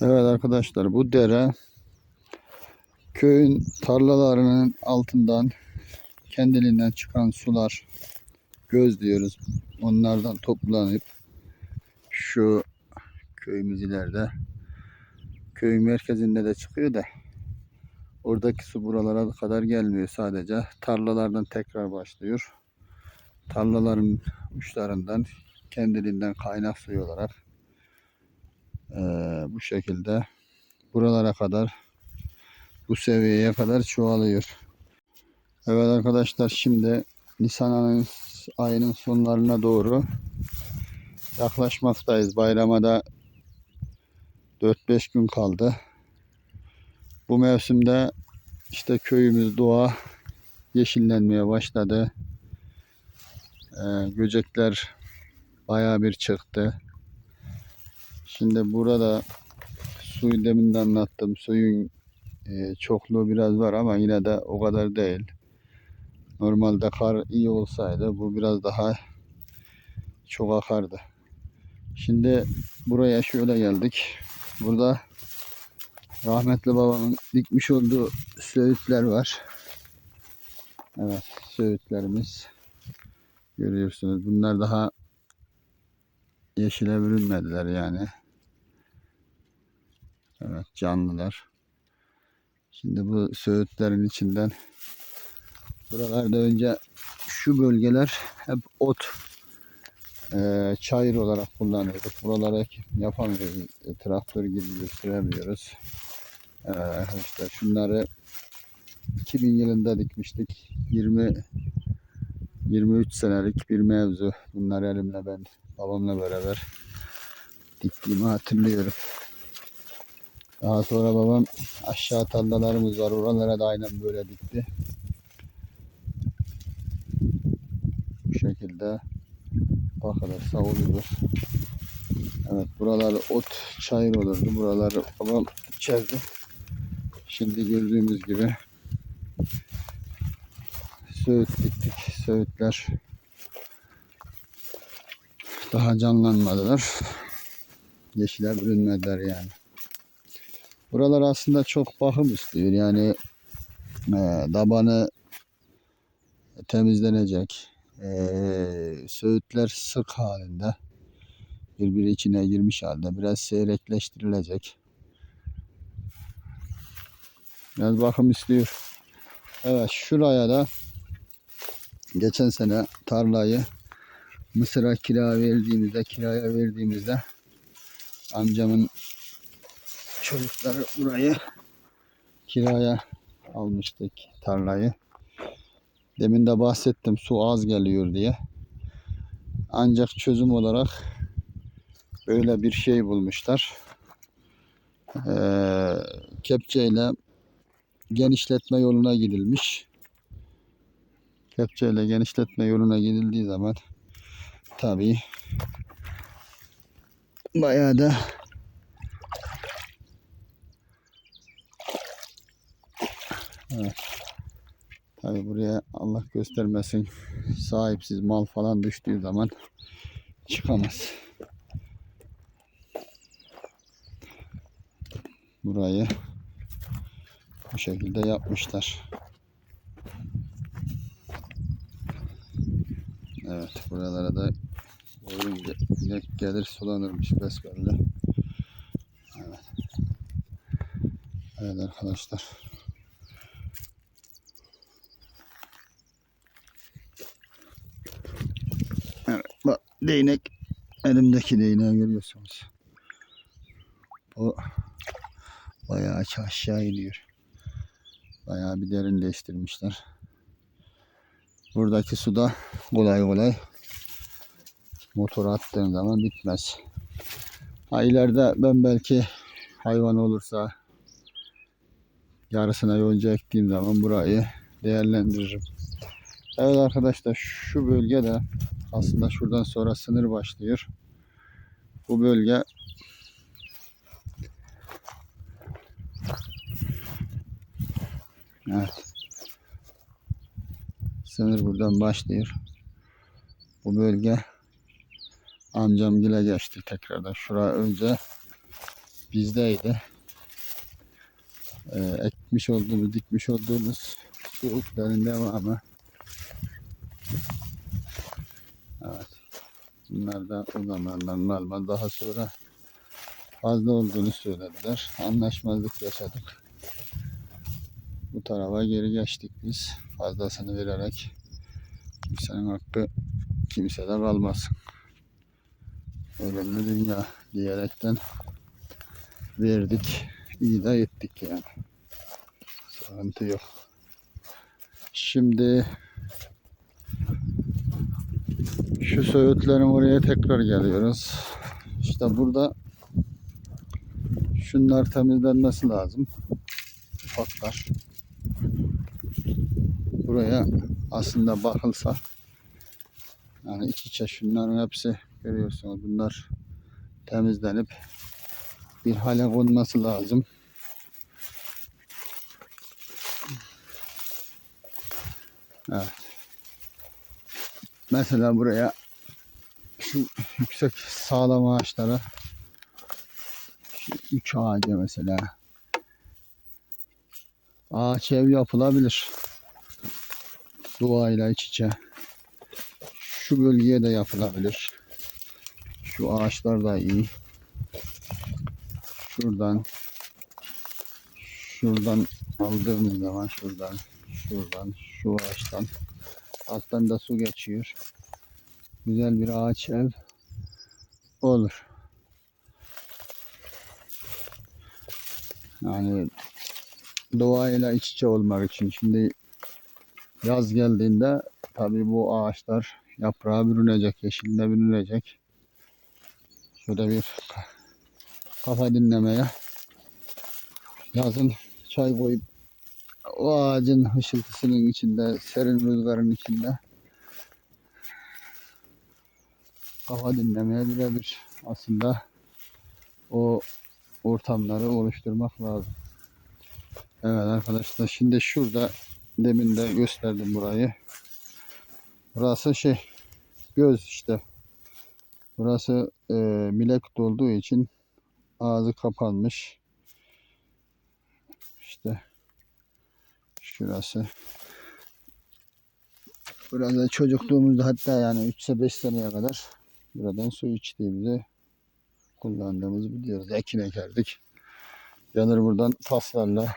Evet arkadaşlar bu dere köyün tarlalarının altından kendiliğinden çıkan sular göz diyoruz. Onlardan toplanıp şu köyümüz ileride köyün merkezinde de çıkıyor da oradaki su buralara kadar gelmiyor sadece. Tarlalardan tekrar başlıyor. Tarlaların uçlarından kendiliğinden kaynak suyu olarak eee, bu şekilde buralara kadar bu seviyeye kadar çoğalıyor. Evet arkadaşlar şimdi Nisan ayının, sonlarına doğru yaklaşmaktayız. Bayrama da 4-5 gün kaldı. Bu mevsimde işte köyümüz doğa yeşillenmeye başladı. Ee, göcekler bayağı bir çıktı. Şimdi burada suyu demin de anlattım. Suyun e, çokluğu biraz var ama yine de o kadar değil. Normalde kar iyi olsaydı bu biraz daha çok akardı. Şimdi buraya şöyle geldik. Burada rahmetli babamın dikmiş olduğu söğütler var. Evet söğütlerimiz. Görüyorsunuz bunlar daha yeşile bürünmediler yani. Evet canlılar. Şimdi bu söğütlerin içinden buralarda önce şu bölgeler hep ot eee çayır olarak kullanıyorduk. Buralara yapamıyoruz. E, traktör gibi süremiyoruz. Evet arkadaşlar şunları 2000 yılında dikmiştik. 20 23 senelik bir mevzu. Bunlar elimle ben babamla beraber diktiğimi hatırlıyorum. Daha sonra babam aşağı tarlalarımız var. Oralara da aynen böyle dikti. Bu şekilde bakılırsa oluyor. Evet buralar ot çayır olurdu. Buraları babam içerdi. Şimdi gördüğümüz gibi söğüt diktik. Söğütler daha canlanmadılar. Yeşile bürünmediler yani. Buralar aslında çok bakım istiyor. Yani e, tabanı temizlenecek. E, söğütler sık halinde. Birbiri içine girmiş halde. Biraz seyrekleştirilecek. Biraz bakım istiyor. Evet şuraya da geçen sene tarlayı Mısır'a kira verdiğimizde, kiraya verdiğimizde amcamın çocukları burayı kiraya almıştık tarlayı. Demin de bahsettim su az geliyor diye. Ancak çözüm olarak böyle bir şey bulmuşlar. Ee, kepçeyle genişletme yoluna gidilmiş. Kepçeyle genişletme yoluna gidildiği zaman tabii bayağı da Evet. Tabii buraya Allah göstermesin sahipsiz mal falan düştüğü zaman çıkamaz. Burayı bu şekilde yapmışlar. Evet buralara da inek gelir sulanırmış besbelli. Evet. Evet arkadaşlar. Evet, bak değnek elimdeki değneği görüyorsunuz. Bu bayağı aşağı iniyor. Bayağı bir derinleştirmişler. Buradaki suda kolay kolay motor attığın zaman bitmez. Ha ileride ben belki hayvan olursa yarısına yonca ektiğim zaman burayı değerlendiririm. Evet arkadaşlar şu bölge de aslında şuradan sonra sınır başlıyor. Bu bölge Evet. Sınır buradan başlıyor. Bu bölge amcam gile geçti tekrardan. Şura önce bizdeydi. Ee, ekmiş olduğumuz, dikmiş olduğumuz söğütlerin devamı. Evet. Bunlar da o zamanlar normal daha sonra fazla olduğunu söylediler. Anlaşmazlık yaşadık. Bu tarafa geri geçtik biz. Fazlasını vererek kimsenin hakkı kimsede kalmasın. Ölümlü dünya diyerekten verdik. İyi de ettik yani. Sıkıntı yok. Şimdi şu söğütlerin oraya tekrar geliyoruz. İşte burada şunlar temizlenmesi lazım. Ufaklar. Buraya aslında bakılsa yani iç içe şunların hepsi görüyorsunuz bunlar temizlenip bir hale konması lazım. Evet. Mesela buraya şu yüksek sağlam ağaçlara şu üç ağaca mesela ağaç ev yapılabilir. Doğayla iç içe. Şu bölgeye de yapılabilir. Şu ağaçlar da iyi. Şuradan şuradan aldığımız zaman şuradan şuradan şu ağaçtan alttan da su geçiyor. Güzel bir ağaç ev olur. Yani doğayla iç içe olmak için şimdi yaz geldiğinde tabii bu ağaçlar yaprağa bürünecek, yeşille bürünecek. Şöyle bir kafa dinlemeye yazın çay koyup o ağacın hışıltısının içinde, serin rüzgarın içinde kafa dinlemeye birebir aslında o ortamları oluşturmak lazım. Evet arkadaşlar şimdi şurada demin de gösterdim burayı. Burası şey göz işte. Burası e, milek olduğu için ağzı kapanmış. İşte şurası. Burada çocukluğumuzda hatta yani 3'se 5 seneye kadar buradan su içtiğimizi kullandığımızı biliyoruz. Ekin ekerdik. Yanır buradan taslarla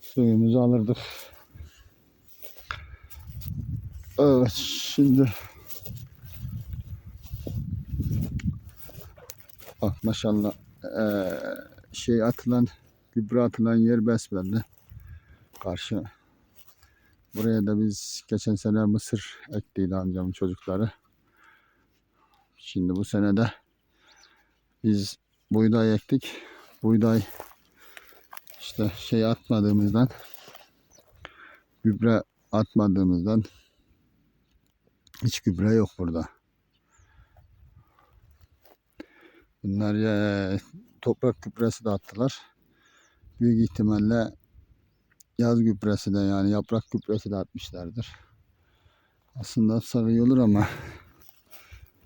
suyumuzu alırdık. Evet şimdi bak maşallah eee, şey atılan gübre atılan yer besbelli. Karşı buraya da biz geçen sene mısır ektiydi amcamın çocukları. Şimdi bu sene de biz buğday ektik. Buğday işte şey atmadığımızdan gübre atmadığımızdan hiç gübre yok burada. Bunlar ya, toprak gübresi de attılar. Büyük ihtimalle yaz gübresi de yani yaprak gübresi de atmışlardır. Aslında iyi olur ama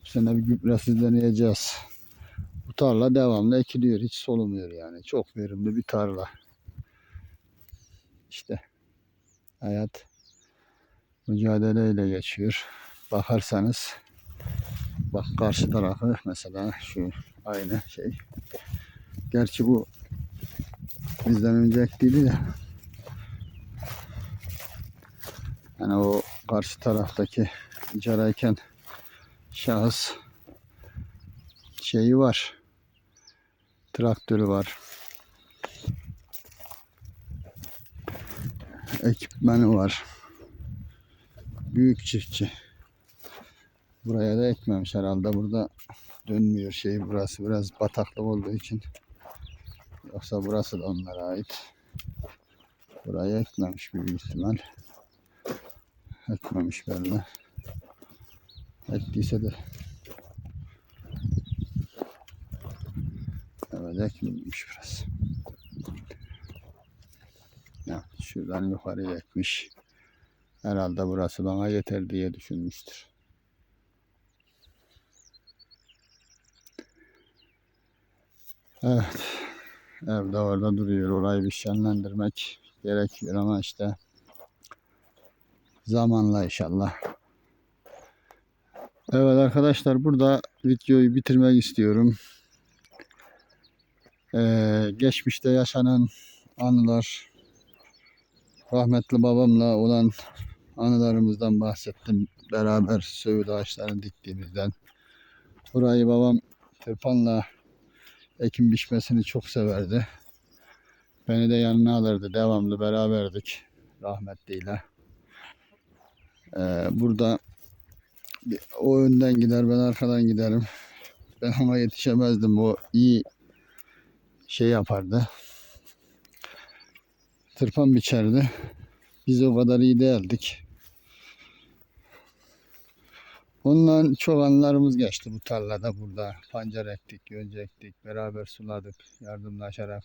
bu sene bir gübresiz deneyeceğiz. Bu tarla devamlı ekiliyor. Hiç solumuyor yani. Çok verimli bir tarla. İşte hayat mücadeleyle geçiyor. Bakarsanız bak karşı tarafı mesela şu aynı şey. Gerçi bu bizden önce ektiydi de yani o karşı taraftaki icarayken şahıs şeyi var. Traktörü var. Ekipmanı var. Büyük çiftçi. Buraya da ekmemiş herhalde. Burada dönmüyor şey burası biraz bataklık olduğu için. Yoksa burası da onlara ait. Buraya ekmemiş büyük ihtimal. Ekmemiş belli. Ektiyse de Evet ekmemiş biraz. Ya, şuradan yukarıya ekmiş. Herhalde burası bana yeter diye düşünmüştür. Evet. Ev de orada duruyor. Orayı bir şenlendirmek gerekiyor ama işte zamanla inşallah. Evet arkadaşlar burada videoyu bitirmek istiyorum. Ee, geçmişte yaşanan anılar rahmetli babamla olan anılarımızdan bahsettim. Beraber söğüt ağaçlarını diktiğimizden. Burayı babam tırpanla ekim biçmesini çok severdi. Beni de yanına alırdı. Devamlı beraberdik rahmetliyle. Ee, burada o önden gider ben arkadan giderim. Ben ama yetişemezdim. O iyi şey yapardı. Tırpan biçerdi. Biz o kadar iyi değildik. Ondan çok anılarımız geçti bu tarlada burada. Pancar ektik, yonca ektik, beraber suladık yardımlaşarak.